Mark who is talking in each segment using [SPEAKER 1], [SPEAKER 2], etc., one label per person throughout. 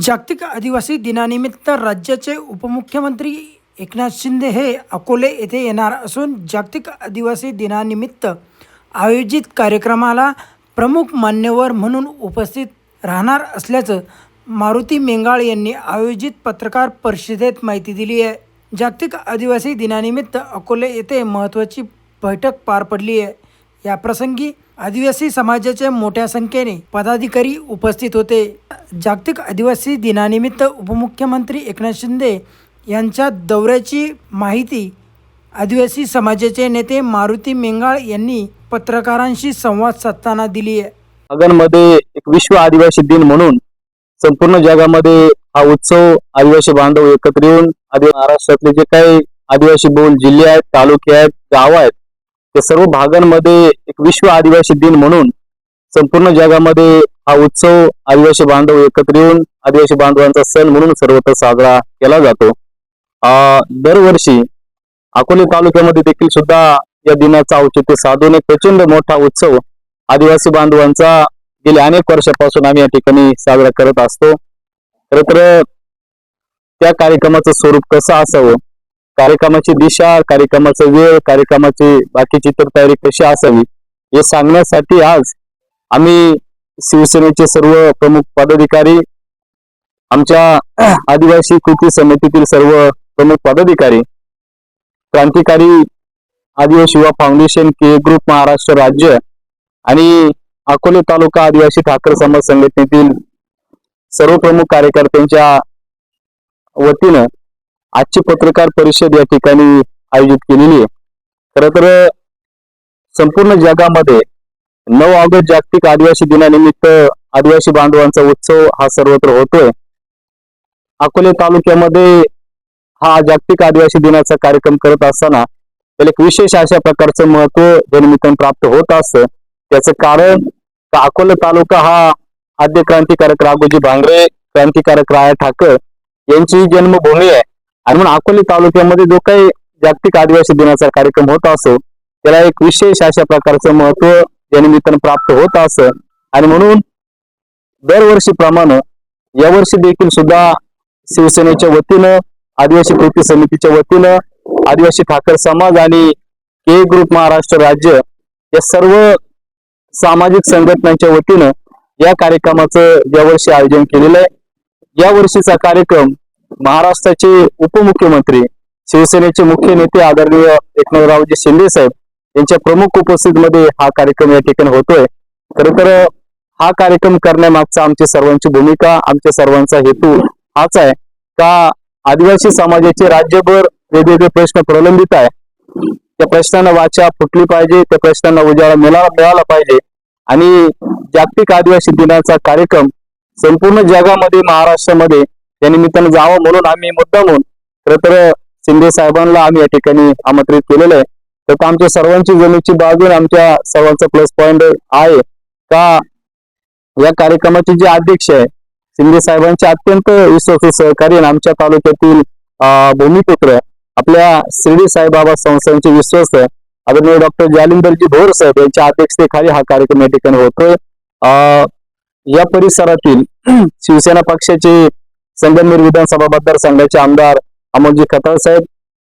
[SPEAKER 1] जागतिक आदिवासी दिनानिमित्त राज्याचे उपमुख्यमंत्री एकनाथ शिंदे हे अकोले येथे येणार असून जागतिक आदिवासी दिनानिमित्त आयोजित कार्यक्रमाला प्रमुख मान्यवर म्हणून उपस्थित राहणार असल्याचं मारुती मेंगाळ यांनी आयोजित पत्रकार परिषदेत माहिती दिली आहे. जागतिक आदिवासी दिनानिमित्त अकोले येथे महत्त्वाची बैठक पार पडली आहे. या प्रसंगी आदिवासी समाजाचे मोठ्या संख्येने पदाधिकारी उपस्थित होते. जागतिक आदिवासी दिनानिमित्त उपमुख्यमंत्री एकनाथ शिंदे यांच्या दौऱ्याची माहिती आदिवासी समाजाचे नेते मारुती मेंगाळ यांनी पत्रकारांशी संवाद साधताना दिली आहे.
[SPEAKER 2] आगनमध्ये एक विश्व आदिवासी दिन म्हणून संपूर्ण जगामध्ये हा उत्सव आदिवासी बांधव एकत्र येऊन आदि महाराष्ट्रातले जे काही आदिवासी बहुल जिल्हे आहेत तालुके आहेत गाव आहेत त्या सर्व भागांमध्ये एक विश्व आदिवासी दिन म्हणून संपूर्ण जगामध्ये हा उत्सव आदिवासी बांधव एकत्र येऊन आदिवासी बांधवांचा सण म्हणून सर्वत्र साजरा केला जातो. अं, दरवर्षी अकोले तालुक्यामध्ये देखील सुद्धा या दिनाचं औचित्य साधून एक प्रचंड मोठा उत्सव आदिवासी बांधवांचा गेल्या अनेक वर्षापासून आम्ही या ठिकाणी साजरा करत असतो. खरंतर तर त्या कार्यक्रमाचं स्वरूप कसं असावं कार्यक्रमाची दिशा कार्यक्रमाचा वेळ कार्यक्रमाची बाकीची तर तयारी कशी असावी हे सांगण्यासाठी आज आम्ही शिवसेनेचे सर्व प्रमुख पदाधिकारी आमच्या आदिवासी कृती समितीतील सर्व प्रमुख पदाधिकारी क्रांतिकारी आदिवासी युवा फाउंडेशन के ग्रुप महाराष्ट्र राज्य आणि अकोले तालुका आदिवासी ठाकर समाज संघटनेतील सर्व प्रमुख कार्यकर्त्यांच्या वतीनं आजची पत्रकार परिषद या ठिकाणी आयोजित केलेली आहे. खर तर संपूर्ण जगामध्ये नऊ ऑगस्ट जागतिक आदिवासी दिनानिमित्त आदिवासी बांधवांचा उत्सव हा सर्वत्र होतोय. अकोले तालुक्यामध्ये हा जागतिक आदिवासी दिनाचा कार्यक्रम करत असताना त्याला एक विशेष अशा प्रकारचं महत्त्व या निमित्तानं प्राप्त होत असतं. त्याचं कारण अकोला तालुका हा आद्य क्रांतिकारक राघोजी भांगरे क्रांतिकारक राया ठाकर यांची जन्मभूमी आहे. आणि म्हणून अकोले तालुक्यामध्ये जो काही जागतिक आदिवासी दिनाचा कार्यक्रम होत असतो त्याला एक विशेष अशा प्रकारचं महत्त्व या निमित्तानं प्राप्त होत असं. आणि म्हणून दरवर्षीप्रमाणे यावर्षी देखील सुद्धा शिवसेनेच्या वतीनं आदिवासी कृती समितीच्या वतीनं आदिवासी ठाकर समाज आणि के ग्रुप महाराष्ट्र राज्य या सर्व सामाजिक संघटनांच्या वतीनं या कार्यक्रमाचं यावर्षी आयोजन केलेलं आहे. या वर्षीचा कार्यक्रम महाराष्ट्राचे उपमुख्यमंत्री शिवसेनेचे मुख्य नेते आदरणीय एकनाथरावजी शिंदे साहेब यांच्या प्रमुख उपस्थितीमध्ये हा कार्यक्रम या ठिकाणी होतोय. खर तर हा कार्यक्रम करण्यामागचा आमची सर्वांची भूमिका आमच्या सर्वांचा हेतू हाच आहे का आदिवासी समाजाचे राज्यभर वेगवेगळे प्रश्न प्रलंबित आहे त्या प्रश्नांना वाचा फुटली पाहिजे त्या प्रश्नांना उजाळा मिळाला मिळाला पाहिजे. आणि जागतिक आदिवासी दिनाचा कार्यक्रम संपूर्ण जगामध्ये महाराष्ट्रामध्ये या निमित्तानं जावं म्हणून आम्ही मुद्दा म्हणून खरं तर शिंदे साहेबांना आम्ही या ठिकाणी आमंत्रित केलेलं आहे. तर आमच्या सर्वांची जमीची बाजू आमच्या सर्वांचा प्लस पॉइंट आहे. का या कार्यक्रमाचे जे अध्यक्ष आहे शिंदे साहेबांचे अत्यंत विश्वासू सहकारी आमच्या तालुक्यातील भूमिपुत्र आपल्या शिर्डी साईबाबा संस्थांचे विश्वस्त आदरणीय डॉक्टर जालिंदरजी भोर साहेब यांच्या अध्यक्षतेखाली हा कार्यक्रम या ठिकाणी होतोय. अं, या परिसरातील शिवसेना पक्षाचे संगमनेर विधानसभा मतदारसंघाचे आमदार अमोलजी खताळ साहेब.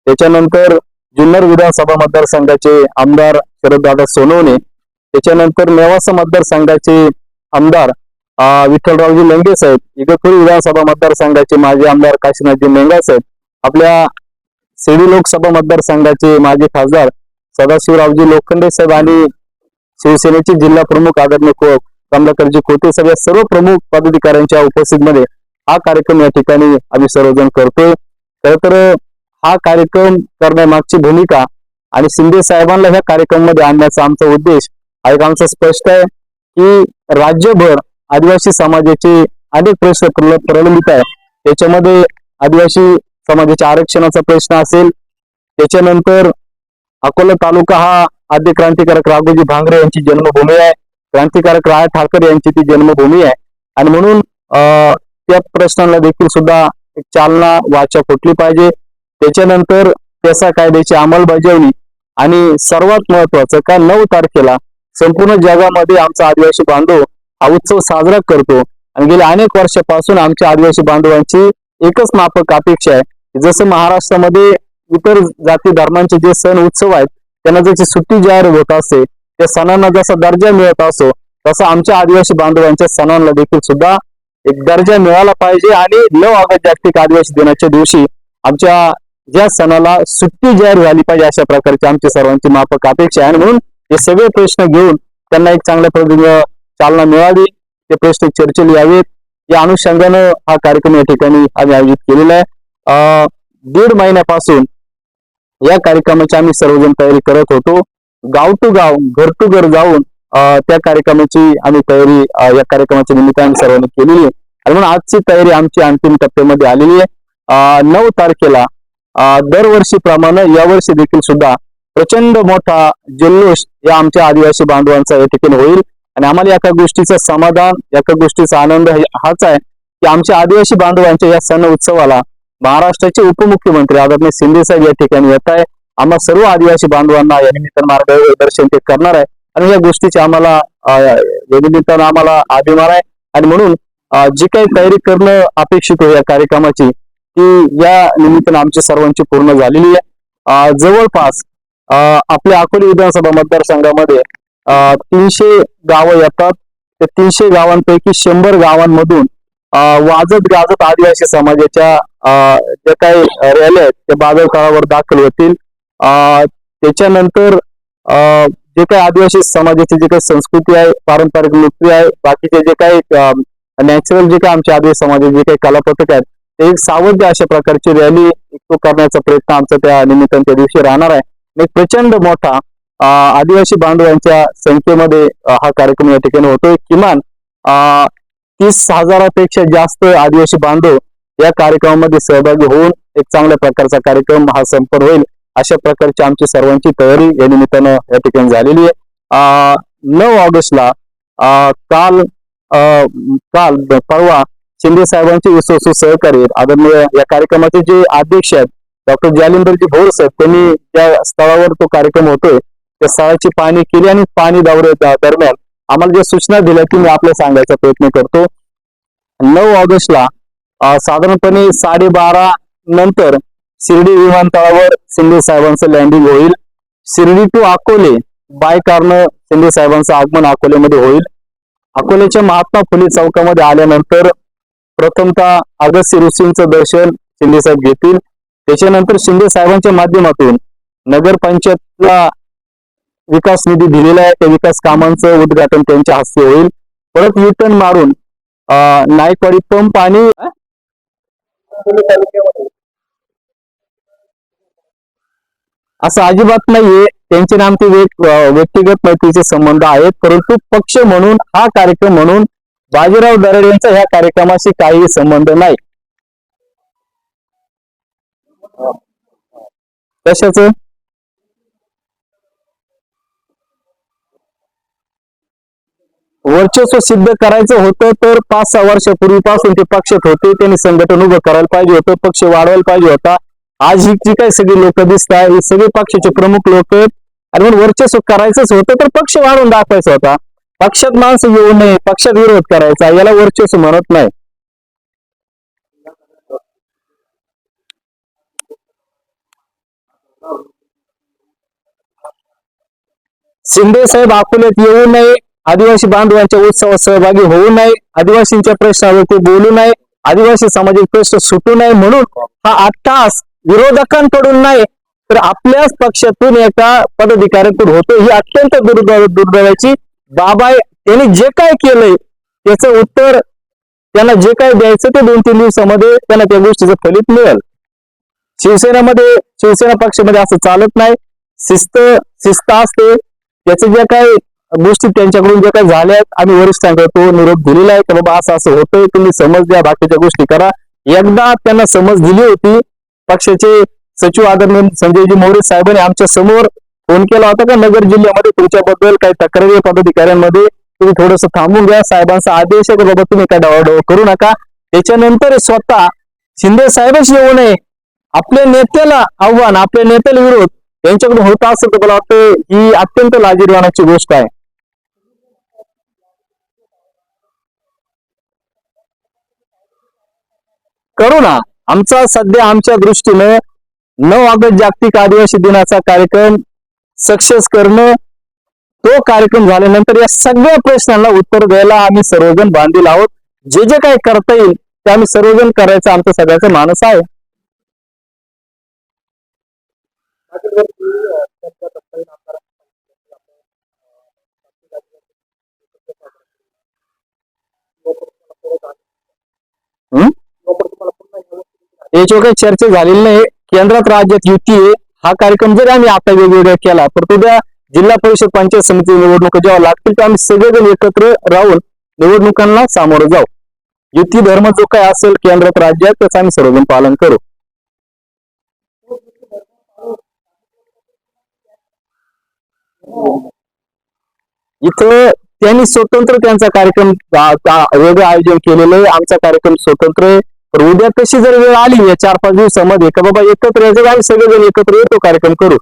[SPEAKER 2] त्याच्यानंतर जुन्नर विधानसभा मतदारसंघाचे आमदार शरददादा सोनवणे. त्याच्यानंतर नेवासा मतदारसंघाचे आमदार विठ्ठलरावजी लेंगे साहेब. इगतपुरी विधानसभा मतदारसंघाचे माजी आमदार काशीनाथजी मेंगा साहेब. आपल्या सेवी लोकसभा मतदारसंघाचे माजी खासदार सदाशिवरावजी लोखंडे साहेब आणि शिवसेनेचे जिल्हा प्रमुख आदरणीय को- कमलाकरजी खोते साहेब. या सर्व प्रमुख पदाधिकाऱ्यांच्या उपस्थितीमध्ये हा कार्यक्रम या ठिकाणी आम्ही सर्वजण करतोय खर तर हा कार्यक्रम करण्यामागची भूमिका आणि शिंदे साहेबांना ह्या कार्यक्रमामध्ये आणण्याचा आमचा उद्देश हा एक आमचा स्पष्ट आहे की राज्यभर आदिवासी समाजाचे अनेक प्रश्न प्रलंबित आहे त्याच्यामध्ये आदिवासी समाजाच्या आरक्षणाचा प्रश्न असेल त्याच्यानंतर अकोला तालुका हा आद्य क्रांतिकारक राघोजी भांगरे यांची जन्मभूमी आहे. क्रांतिकारक राय ठाकर यांची ती जन्मभूमी आहे. आणि म्हणून अं, त्या प्रश्नांना देखील सुद्धा चालना वाचा फुटली पाहिजे. त्याच्यानंतर त्याचा कायद्याची अंमलबजावणी आणि सर्वात महत्वाचं का नऊ तारखेला संपूर्ण जगामध्ये आमचा आदिवासी बांधव हा उत्सव साजरा करतो. आणि गेल्या अनेक वर्षापासून आमच्या आदिवासी बांधवांची एकच माफक अपेक्षा आहे जसं महाराष्ट्रामध्ये इतर जाती धर्मांचे जे सण उत्सव आहेत त्यांना जशी सुट्टी जाहीर होत असते त्या सणांना जसा दर्जा मिळत असो तसा आमच्या आदिवासी बांधवांच्या सणांना देखील सुद्धा एक दर्जा मिळाला पाहिजे आणि नऊ ऑगस्ट जागतिक आदिवासी दिनाच्या दिवशी आमच्या या सणाला सुट्टी जाहीर झाली पाहिजे अशा प्रकारची आमची सर्वांची माफक अपेक्षा आहे. आणि म्हणून हे सगळे प्रश्न घेऊन त्यांना एक चांगल्या पद्धतीने चालना मिळावी ते प्रश्न चर्चेला यावेत. या अनुषंगानं हा कार्यक्रम या ठिकाणी आम्ही आयोजित केलेला आहे. अं, दीड महिन्यापासून या कार्यक्रमाची आम्ही सर्वजण तयारी करत होतो. गाव टू गाव घर टू घर जाऊन त्या कार्यक्रमाची आम्ही तयारी या कार्यक्रमाच्या निमित्ताने सर्वांनी केलेली आहे. आणि म्हणून आजची तयारी आमची अंतिम टप्प्यामध्ये आलेली आहे. नऊ तारखेला दरवर्षीप्रमाणे यावर्षी देखील सुद्धा प्रचंड मोठा जल्लोष या आमच्या आदिवासी बांधवांचा या ठिकाणी होईल. आणि आम्हाला एका गोष्टीचं समाधान एका गोष्टीचा आनंद हाच आहे की आमच्या आदिवासी बांधवांच्या या सण उत्सवाला महाराष्ट्राचे उपमुख्यमंत्री आदरणीय शिंदे साहेब या ठिकाणी येत आहे. आम्हा सर्व आदिवासी बांधवांना या निमित्तानं मार्गदर्शन ते करणार आहे. आणि या गोष्टीची आम्हाला अं, निमित्तानं आम्हाला अभिमान आहे. आणि म्हणून जी काही तयारी करणं अपेक्षित आहे या कार्यक्रमाची ती या निमित्तानं आमची सर्वांची पूर्ण झालेली आहे. जवळपास आपल्या अकोले विधानसभा मतदारसंघामध्ये तीनशे गावं येतात. त्या तीनशे गावांपैकी शंभर गावांमधून वाजत गाजत आदिवासी समाजाच्या ज्या काही रॅल्या आहेत त्या बाजारकाळावर दाखल होतील. त्याच्यानंतर जे काही आदिवासी समाजाची जे काही संस्कृती आहे पारंपरिक नृत्य आहे बाकीचे जे काही नॅचरल जे काही आमच्या आदिवासी समाजाचे जे काही कलापथक आहेत ते एक सावध अशा प्रकारची रॅली तो करण्याचा प्रयत्न आमचा त्या निमित्तानं त्या दिवशी राहणार आहे. आणि एक प्रचंड मोठा आदिवासी बांधवांच्या संख्येमध्ये हा कार्यक्रम या ठिकाणी होतोय. किमान तीस हजारापेक्षा जास्त आदिवासी बांधव या कार्यक्रमामध्ये सहभागी होऊन एक चांगल्या प्रकारचा कार्यक्रम हा संपन्न होईल. अशा प्रकारची आमची सर्वांची तयारी या निमित्तानं या ठिकाणी झालेली आहे नऊ ऑगस्टला अं, काल अं, काल परवा शिंदे साहेबांचे विश्वासू सहकारी आहेत. आदरणीय या कार्यक्रमाचे जे अध्यक्ष आहेत डॉक्टर जालिंदरजी भोर साहेब त्यांनी त्या स्थळावर तो कार्यक्रम होतोय त्या स्थळाची पाहणी केली आणि पाणी दौरे दरम्यान आम्हाला ज्या सूचना दिल्या की मी आपल्या सांगायचा प्रयत्न करतो नऊ ऑगस्टला साधारणपणे साडेबारा नंतर शिर्डी विमानतळावर शिंदे साहेबांचं लँडिंग होईल. शिर्डी टू अकोले बाय कारनं शिंदे साहेबांचं आगमन अकोलेमध्ये होईल. अकोल्याच्या महात्मा फुले चौकामध्ये आल्यानंतर प्रथमतः अगस्त ऋषींचं दर्शन शिंदे साहेब घेतील. त्याच्यानंतर शिंदे साहेबांच्या माध्यमातून नगरपंचायतला विकास निधी दिलेला आहे. त्या विकास कामांचं उद्घाटन त्यांच्या हस्ते होईल. परत युटर्न मारून नायकवाडी पंप आणि असं अजिबात नाहीये. त्यांचे नाम ते व्यक्तिगत मैत्रीचे संबंध आहेत. परंतु पक्ष म्हणून हा कार्यक्रम म्हणून बाजीराव दरड यांचा ह्या कार्यक्रमाशी काही संबंध नाही. कशाच? वर्चस्व सिद्ध करायचं होतं तर पाच सहा वर्षापूर्वीपासून ते पक्षात होते. त्यांनी संघटन उभं करायला पाहिजे होतं पक्ष वाढवायला पाहिजे होता. आज ही जी काही सगळी लोक दिसत आहे ही सगळे पक्षाचे प्रमुख लोक आहेत. आणि म्हणून वर्चस्व करायचंच होतं तर पक्ष वाढवून दाखवायचा होता. पक्षात माणसं येऊ नये पक्षात विरोध करायचा याला वर्चस्व म्हणत नाही. शिंदे साहेब अकोल्यात येऊ नये आदिवासी बांधवांच्या उत्सवात सहभागी होऊ नये आदिवासींच्या प्रश्नावर ते बोलू नये आदिवासी सामाजिक प्रश्न सुटू नये म्हणून हा अट्टास विरोधकांकडून नाही तर आपल्याच पक्षातून एका पदाधिकाऱ्याकडून होतो. ही अत्यंत दुर्दैव दुर्दैवाची बाब आहे. त्यांनी जे काय केलंय त्याचं उत्तर त्यांना जे काय द्यायचं ते दोन तीन दिवसामध्ये त्यांना त्या गोष्टीचं फलित मिळेल. शिवसेनेमध्ये शिवसेना पक्षामध्ये असं चालत नाही. शिस्त शिस्त असते. त्याचे ज्या काही गोष्टी त्यांच्याकडून ज्या काही झाल्यात आम्ही वरिष्ठांकडे तो निरोप दिलेला आहे की बाबा असं असं होतंय तुम्ही समज द्या बाकीच्या गोष्टी करा. एकदा त्यांना समज दिली होती पक्षाचे सचिव आदरणीय संजयजी मोरे साहेबांनी आमच्यासमोर फोन केला होता का? नगर जिल्ह्यामध्ये तुमच्याबद्दल काही तक्रारी पदाधिकाऱ्यांमध्ये तुम्ही थोडस थांबून घ्या. साहेबांचा आदेश आहे की बाबा तुम्ही काय डावाडव करू नका. त्याच्यानंतर स्वतः शिंदे साहेबच येऊ नये. आपल्या नेत्याला आव्हान आपल्या नेत्याला विरोध यांच्याकडून होत असेल तर मला वाटतं ही अत्यंत लाजीरवाणाची गोष्ट आहे. करू ना. आमचा सध्या आमच्या दृष्टीनं नऊ ऑगस्ट जागतिक आदिवासी दिनाचा कार्यक्रम सक्सेस करणं तो कार्यक्रम झाल्यानंतर या सगळ्या प्रश्नांना उत्तर द्यायला आम्ही सर्वजण बांधील आहोत. जे जे काही करता येईल ते आम्ही सर्वजण करायचं आमचं सगळ्याचा मानस आहे हं? याच्यावर काही चर्चा झालेली नाही. केंद्रात राज्यात युती आहे. हा कार्यक्रम जरी आम्ही आता वेगवेगळा केला तर उद्या जिल्हा परिषद पंचायत समिती निवडणुका जेव्हा लागतील तर आम्ही सगळेजण एकत्र राहून निवडणुकांना सामोरं जाऊ. युती धर्म जो काय असेल केंद्रात राज्यात त्याचं आम्ही सर्वजण पालन करू. इथं त्यांनी स्वतंत्र त्यांचा कार्यक्रम वेगळं आयोजन केलेलं आहे. आमचा कार्यक्रम स्वतंत्र आहे. तर उद्या तशी जर वेळ आली या चार पाच दिवसामध्ये का बाबा एकत्र यायचं आम्ही सगळेजण एकत्र येतो कार्यक्रम करू